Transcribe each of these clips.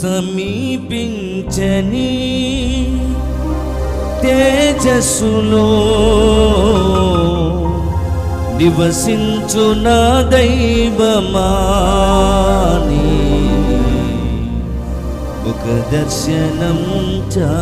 సమీపించని తేజస్సులో నివసించు నా దైవమాని. ఒక దర్శనం చా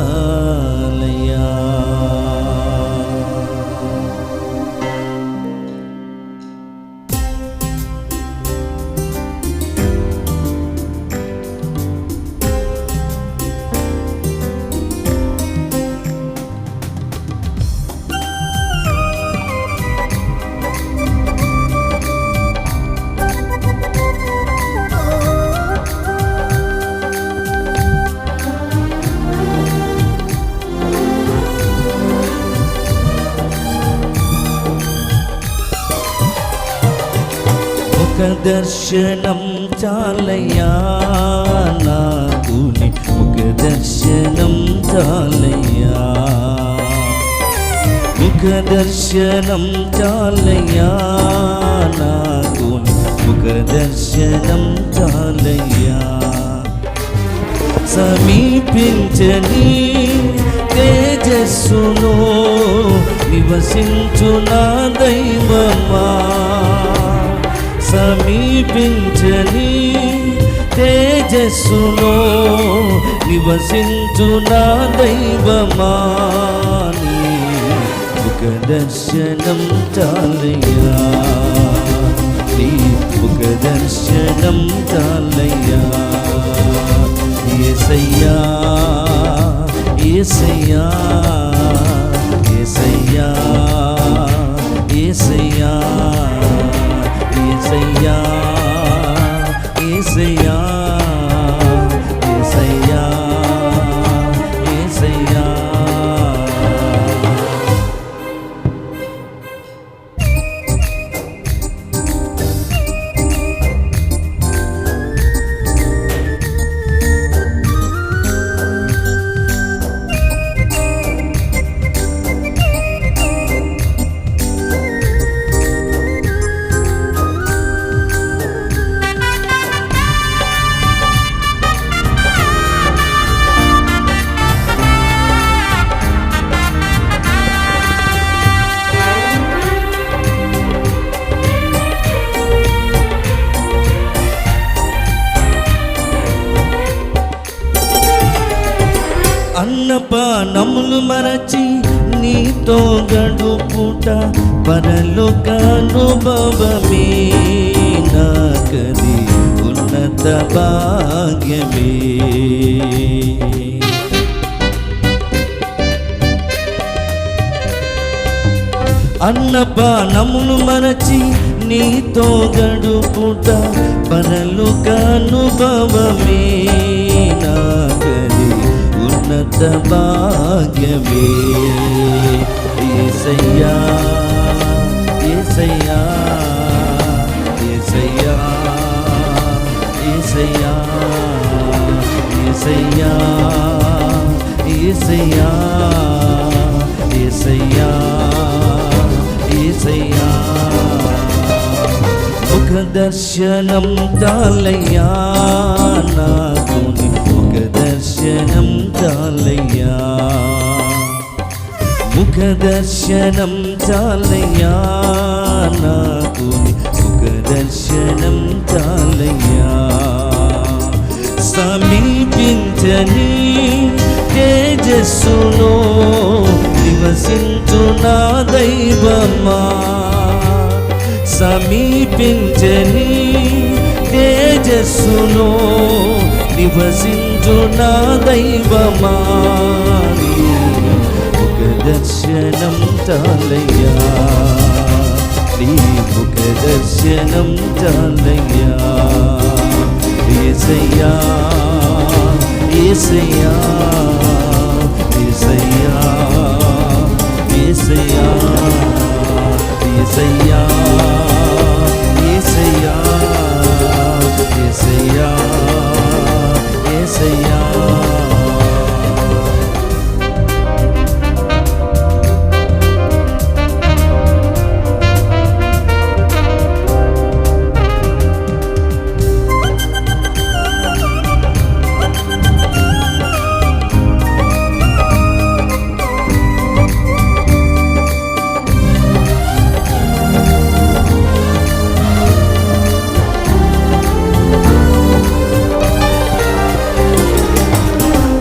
ముఖదర్శనం చాలయా నాకు నీ ముఖదర్శనం చాలయా ముఖదర్శనం చాలయా నాకు ముఖదర్శనం చాలయా సమీపించని తేజస్సును నివసించు నా దైవమా. సమీపించని తేజస్సులో నివసించు నా దైవమాని ముఖ దర్శనం చాలయ్యా. నీ ముఖ దర్శనం చాలయ్యా. ఏసయ్యా ఏసయ్యా ఏసయ్యా ఏసయ్యా. இசையா இசையா అన్నపానములు మరచి నీతో గడుపుట పరలోక అనుభవమే నాకది ఉన్నత భాగ్యమే అన్నపానములు మరచి నీతో గడుపుట పరలోక అనుభవమే నాకది పెద్ద భాగ్యమే ఏసయ్యా ఏసయ్యా ఏసయ్యా ఏసయ్యా ఏసయ్యా ఏసయ్యా ఏసయ్యా ఏసయ్యా ముఖ దర్శనం తాలయ్యా నాకు ముఖదర్శనం చాలయ్యా ముఖదర్శనం చాలయ్యా నాకు ముఖదర్శనం చాలయ్యా సమీపించని తేజస్సులో నివసించు నా దైవమా। సమీపించని తేజస్సులో నివసించు నా దైవమా ఒక దర్శనం తాలయ్యా నీ ఒక దర్శనం చాలయ్యా. ఏసయ్యా ఏసయ్యా ఏసయ్యా ఏసయ్యా ఏసయ్యా.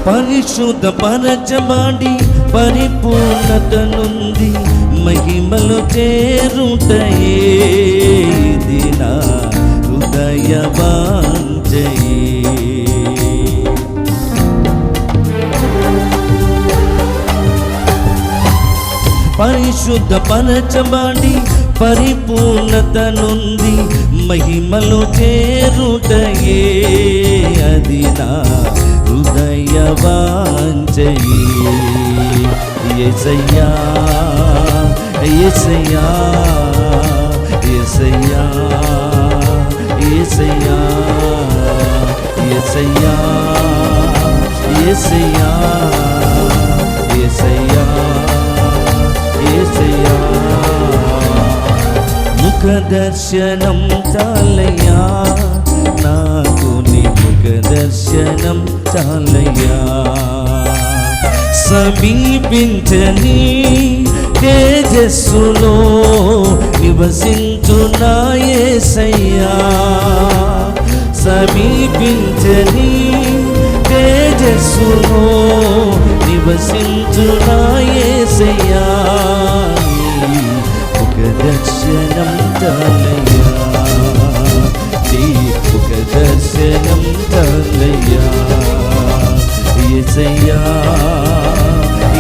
పరిశుద్ధ పరిశుద్ధపరచబడి పరిపూర్ణత నుండి మహిమలు చేరుటయే ఇది నా హృదయ పరిశుద్ధ పరిశుద్ధపరచబడి పరిపూర్ణత నుండి మహిమలు చేరుటయే అది నా హృదయ వాంఛయే ఎసయ్యా ఎసయ్యా ఎసయ్యా ఎసయ్యా ఎసయ్యా ఎసయ్యా ఎసయ్యా ఏసయ్యా. ముఖ దర్శనం చాలయ్యా నాకు నీ ముఖ దర్శనం చాలయ్యా సమీపించని తేజస్సులో నివసించు నా సమీపించని తేజస్సులో నివసించు నా ఒక దర్శనం చాలయ్యా ఒక దర్శనం తల్లయ్యా ఏసయ్యా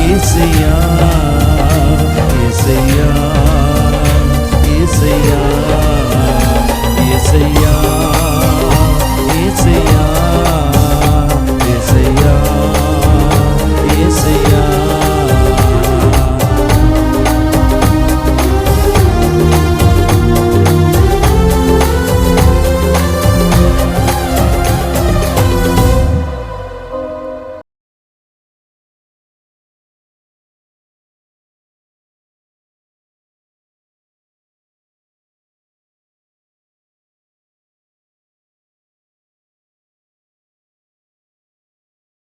ఏసయ్యా